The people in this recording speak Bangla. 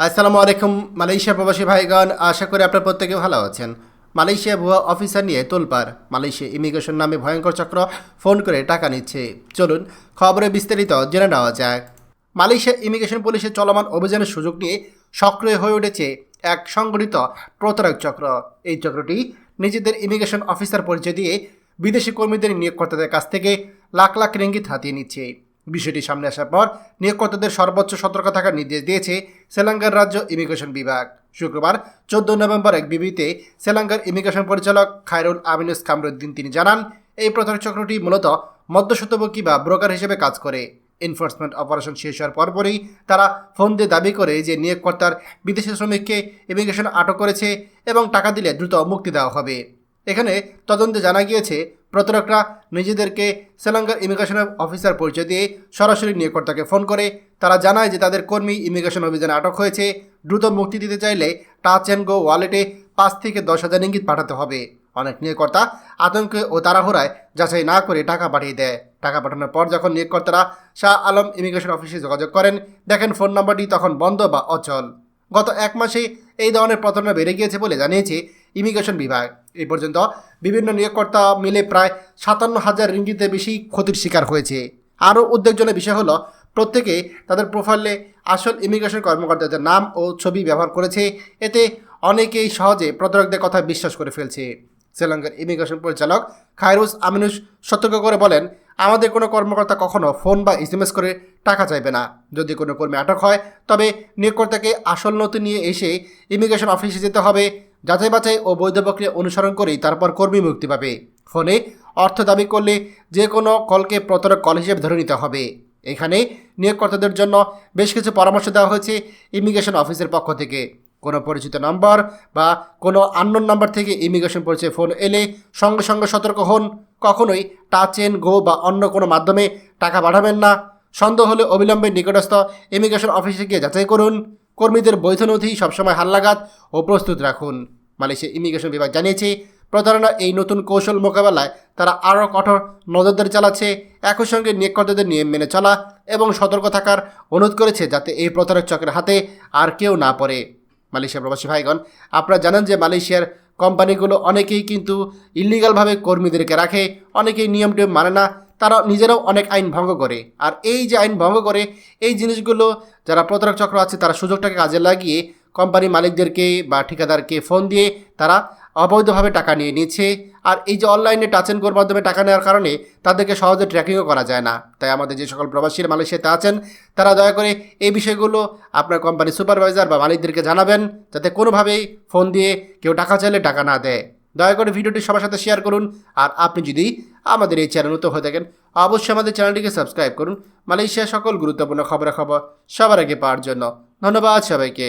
আসসালামু আলাইকুম, মালয়েশিয়া প্রবাসী ভাইগণ, আশা করি আপনার প্রত্যেকে ভালো আছেন। মালয়েশিয়া ভুয়া অফিসার নিয়ে তোলপার মালয়েশিয়া ইমিগ্রেশন নামে ভয়ঙ্কর চক্র ফোন করে টাকা নিচ্ছে। চলুন খবরে বিস্তারিত জেনে নেওয়া যাক। মালয়েশিয়া ইমিগ্রেশন পুলিশের চলমান অভিযানের সুযোগ নিয়ে সক্রিয় হয়ে উঠেছে এক সংগঠিত প্রতারক চক্র। এই চক্রটি নিজেদের ইমিগ্রেশন অফিসার পরিচয় দিয়ে বিদেশি কর্মীদের নিয়োগকর্তাদের কাছ থেকে লাখ লাখ রিঙ্গিত হাতিয়ে নিচ্ছে। বিষয়টি সামনে আসার পর নিয়োগকর্তাদের সর্বোচ্চ সতর্ক থাকার নির্দেশ দিয়েছে শ্রীলঙ্কার রাজ্য ইমিগ্রেশন বিভাগ। শুক্রবার, চোদ্দ নভেম্বর এক বিবৃতিতে শ্রীলঙ্কার ইমিগ্রেশন পরিচালক খায়রুল আমিনুস কামরুদ্দিন তিনি জানান, এই প্রতারক চক্রটি মূলত মধ্যস্বত্বভোগী বা ব্রোকার হিসেবে কাজ করে। এনফোর্সমেন্ট অপারেশন শেষ হওয়ার পরপরই তারা ফোন দিয়ে দাবি করে যে নিয়োগকর্তার বিদেশি শ্রমিককে ইমিগ্রেশন আটক করেছে এবং টাকা দিলে দ্রুত মুক্তি দেওয়া হবে। এখানে তদন্তে জানা গিয়েছে প্রতারকরা নিজেদেরকে শ্রীলঙ্কার ইমিগ্রেশন অফিসার পরিচয় দিয়ে সরাসরি নিয়োগকর্তাকে ফোন করে। তারা জানায় যে তাদের কর্মী ইমিগ্রেশন অভিযানে আটক হয়েছে। দ্রুত মুক্তি দিতে চাইলে টাচ অ্যান্ড গো ওয়ালেটে পাঁচ থেকে দশ হাজার ইঙ্গিত পাঠাতে হবে। অনেক নিয়োগকর্তা আতঙ্কে ও তাড়াহুড়ায় যাচাই না করে টাকা পাঠিয়ে দেয়। টাকা পাঠানোর পর যখন নিয়োগকর্তারা শাহ আলম ইমিগ্রেশন অফিসে যোগাযোগ করেন, দেখেন ফোন নম্বরটি তখন বন্ধ বা অচল। গত এক মাসে এই ধরনের প্রতারণা বেড়ে গিয়েছে বলে জানিয়েছে ইমিগ্রেশন বিভাগ। এই পর্যন্ত বিভিন্ন নিয়োগকর্তা মিলে প্রায় সাতান্ন হাজার রিঙ্গিতের বেশি ক্ষতির শিকার হয়েছে। আরও উদ্বেগজনক বিষয় হলো, প্রত্যেকে তাদের প্রোফাইলে আসল ইমিগ্রেশন কর্মকর্তাদের নাম ও ছবি ব্যবহার করেছে। এতে অনেকেই সহজে প্রতারকদের কথা বিশ্বাস করে ফেলছে। শ্রীলঙ্কার ইমিগ্রেশন পরিচালক খায়রুস আমিনুস সতর্ক করে বলেন, আমাদের কোনো কর্মকর্তা কখনো ফোন বা এসএমএস করে টাকা চাইবে না। যদি কোনো কর্মী আটক হয়, তবে নিয়োগকর্তাকে আসল নথি নিয়ে এসে ইমিগ্রেশন অফিসে যেতে হবে। যাচাই বাছাই ও বৈধ প্রক্রিয়া অনুসরণ করেই তারপর কর্মী মুক্তি পাবে। ফোনে অর্থ দাবি করলে যে কোনো কলকে প্রতারক কল হিসেবে ধরে নিতে হবে। এখানে নিয়োগকর্তাদের জন্য বেশ কিছু পরামর্শ দেওয়া হয়েছে ইমিগ্রেশন অফিসের পক্ষ থেকে। কোনো পরিচিত নম্বর বা কোনো আননোন নাম্বার থেকে ইমিগ্রেশন পরিচয় ফোন এলে সঙ্গে সঙ্গে সতর্ক হন। কখনোই টাচ এন গো বা অন্য কোনো মাধ্যমে টাকা পাঠাবেন না। সন্দেহ হলে অবিলম্বে নিকটস্থ ইমিগ্রেশন অফিসে গিয়ে যাচাই করুন। কর্মীদের বৈধ নথি সবসময় হাল্লাগাত ও প্রস্তুত রাখুন। মালয়েশিয়া ইমিগ্রেশন বিভাগ জানিয়েছে প্রতারণা এই নতুন কৌশল মোকাবেলায় তারা আরও কঠোর নজরদারি চালাচ্ছে, একই সঙ্গে নিয়োগকর্তাদের নিয়ম মেনে চলা এবং সতর্ক থাকার অনুরোধ করেছে যাতে এই প্রতারক চক্রের হাতে আর কেউ না পড়ে। মালয়েশিয়া প্রবাসী ভাইগণ, আপনারা জানেন যে মালয়েশিয়ার কোম্পানিগুলো অনেকেই কিন্তু ইলিগালভাবে কর্মীদেরকে রাখে, অনেকেই নিয়ম টিয়ম মানে না তারা নিজেরাও অনেক আইন ভঙ্গ করে। আর এই যে আইন ভঙ্গ করে, এই জিনিসগুলো যারা প্রতারক চক্র আছে, তারা সুযোগটাকে কাজে লাগিয়ে কোম্পানি মালিকদেরকে বা ঠিকাদারকে ফোন দিয়ে তারা অবৈধভাবে টাকা নিয়ে নিচ্ছে। আর এই যে অনলাইনে টাচ অ্যান্ড গোর মাধ্যমে টাকা নেওয়ার কারণে তাদেরকে সহজে ট্র্যাকিংও করা যায় না। তাই আমাদের যে সকল প্রবাসীরা মালয়েশিয়াতে আছেন, তারা দয়া করে এই বিষয়গুলো আপনার কোম্পানির সুপারভাইজার বা মালিকদেরকে জানাবেন, যাতে কোনোভাবেই ফোন দিয়ে কেউ টাকা চাইলে টাকা না দেয়। দয়া করে ভিডিওটি সবার সাথে শেয়ার করুন। আর আপনি যদি আমাদের এই চ্যানেল নতুন হয়ে থাকেন, অবশ্যই আমাদের চ্যানেলটিকে সাবস্ক্রাইব করুন। মালয়েশিয়া সকল গুরুত্বপূর্ণ খবরাখবর সবার আগে পাওয়ার জন্য। ধন্যবাদ সবাইকে।